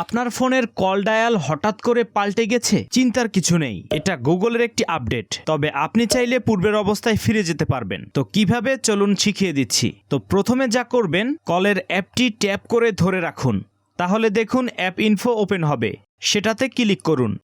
আপনার ফোনের call dial হঠাৎ করে পাল্টে গেছে? চিন্তার কিছু নেই। এটা গুগলের একটি আপডেট। তবে আপনি চাইলে পূর্বের অবস্থায় ফিরে যেতে পারবেন। তো কীভাবে? চলুন শিখিয়ে দিচ্ছি। তো প্রথমে যা করবেন, কলের অ্যাপটি ট্যাপ করে ধরে রাখুন। তাহলে দেখুন অ্যাপ ইনফো ওপেন হবে। সেটাতে ক্লিক করুন।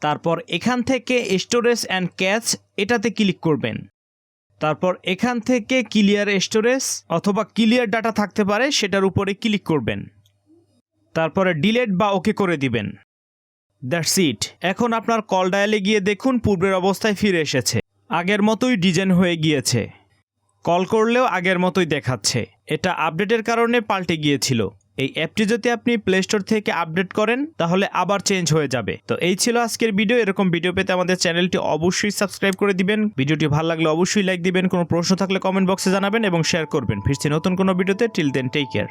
তারপর এখান থেকে স্টোরেজ অ্যান্ড ক্যাচ এটাতে ক্লিক করবেন। তারপর এখান থেকে ক্লিয়ার স্টোরেজ অথবা ক্লিয়ার ডাটা থাকতে পারে, সেটার উপরে ক্লিক করবেন। তারপরে ডিলেট বা ওকে করে দিবেন। দ্যাটস ইট এখন আপনার কল ডায়ালে গিয়ে দেখুন পূর্বের অবস্থায় ফিরে এসেছে। আগের মতোই ডিজাইন হয়ে গিয়েছে। কল করলেও আগের মতোই দেখাচ্ছে। এটা আপডেটের কারণে পাল্টে গিয়েছিল। এই অ্যাপটি যদি আপনি প্লে স্টোর থেকে আপডেট করেন, তাহলে আবার চেঞ্জ হয়ে যাবে। তো এই ছিল আজকের ভিডিও এরকম ভিডিও পেতে আমাদের চ্যানেলটি অবশ্যই সাবস্ক্রাইব করে দিবেন। ভিডিওটি ভালো লাগলে অবশ্যই লাইক দিবেন। কোনো প্রশ্ন থাকলে কমেন্ট বক্সে জানাবেন এবং শেয়ার করবেন। ফিরছি নতুন কোনো ভিডিওতে টিল দেন টেক কেয়ার